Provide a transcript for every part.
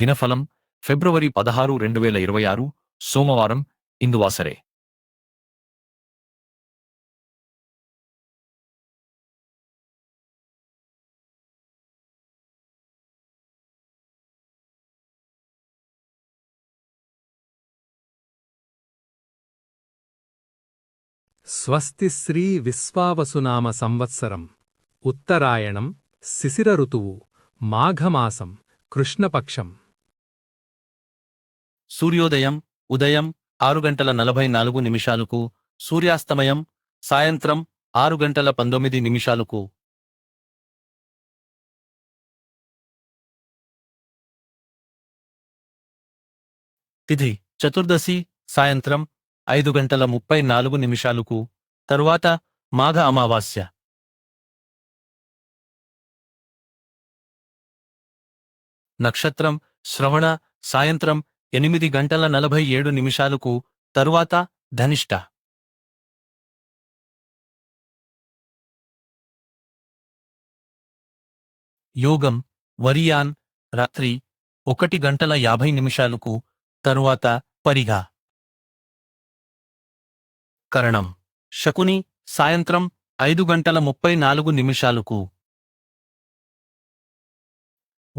దినఫలం ఫిబ్రవరి పదహారు రెండు వేల ఇరవై ఆరు సోమవారం ఇందువాసరే. స్వస్తి శ్రీ విశ్వావసునామ సంవత్సరం. ఉత్తరాయణం శిశిర ఋతువు మాఘమాసం కృష్ణపక్షం. సూర్యోదయం ఉదయం ఆరు గంటల నలభై నాలుగు నిమిషాలకు సూర్యాస్తమయం సాయంత్రం ఆరు గంటల పంతొమ్మిది నిమిషాలకు. తిథి చతుర్దశి సాయంత్రం ఐదు గంటల ముప్పై నాలుగు నిమిషాలకు తరువాత మాఘ అమావాస్య. నక్షత్రం శ్రవణ సాయంత్రం ఎనిమిది గంటల నలభై ఏడు నిమిషాలకు తరువాత ధనిష్ట. యోగం వరియాన్ రాత్రి ఒకటి గంటల యాభై నిమిషాలకు తరువాత పరిగా. కరణం శకుని సాయంత్రం ఐదు గంటల ముప్పై నాలుగు నిమిషాలకు.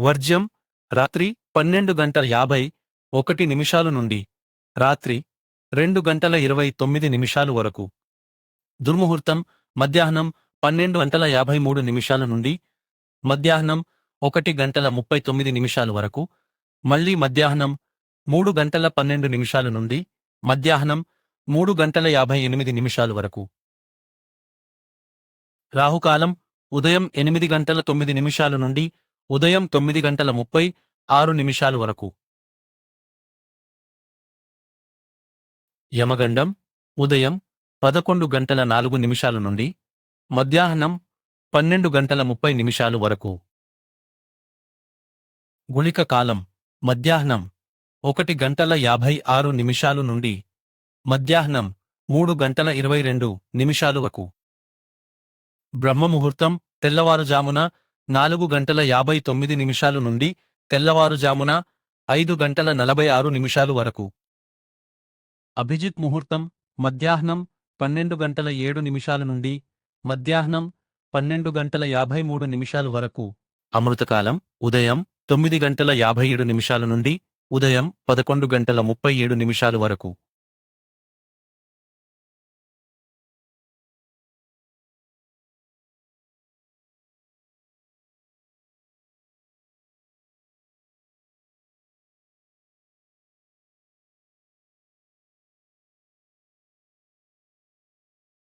వర్జ్యం రాత్రి పన్నెండు గంటల యాభై ఒకటి నిమిషాలు నుండి రాత్రి రెండు గంటల ఇరవై తొమ్మిది నిమిషాలు వరకు. దుర్ముహూర్తం మధ్యాహ్నం పన్నెండు గంటల యాభై మూడు నిమిషాల నుండి మధ్యాహ్నం ఒకటి గంటల ముప్పై తొమ్మిది నిమిషాల వరకు. మళ్ళీ మధ్యాహ్నం మూడు గంటల పన్నెండు నిమిషాల నుండి మధ్యాహ్నం మూడు గంటల యాభై ఎనిమిది నిమిషాల వరకు. రాహుకాలం ఉదయం ఎనిమిది గంటల తొమ్మిది నిమిషాల నుండి ఉదయం తొమ్మిది గంటల ముప్పై ఆరు నిమిషాల వరకు. యమగండం ఉదయం పదకొండు గంటల నాలుగు నిమిషాల నుండి మధ్యాహ్నం పన్నెండు గంటల ముప్పై నిమిషాలు వరకు. గుళిక కాలం మధ్యాహ్నం ఒకటి గంటల యాభై ఆరు నిమిషాలు నుండి మధ్యాహ్నం మూడు గంటల ఇరవై రెండు నిమిషాలు వరకు. బ్రహ్మముహూర్తం తెల్లవారుజామున నాలుగు గంటల యాభై తొమ్మిది నిమిషాలు నుండి తెల్లవారుజామున ఐదు గంటల నలభై ఆరు నిమిషాలు వరకు. అభిజిత్ ముహూర్తం మధ్యాహ్నం పన్నెండు గంటల ఏడు నిమిషాల నుండి మధ్యాహ్నం పన్నెండు గంటల యాభై మూడు నిమిషాల వరకు. అమృతకాలం ఉదయం తొమ్మిది గంటల యాభై ఏడు నిమిషాల నుండి ఉదయం పదకొండు గంటల ముప్పై ఏడు నిమిషాల వరకు.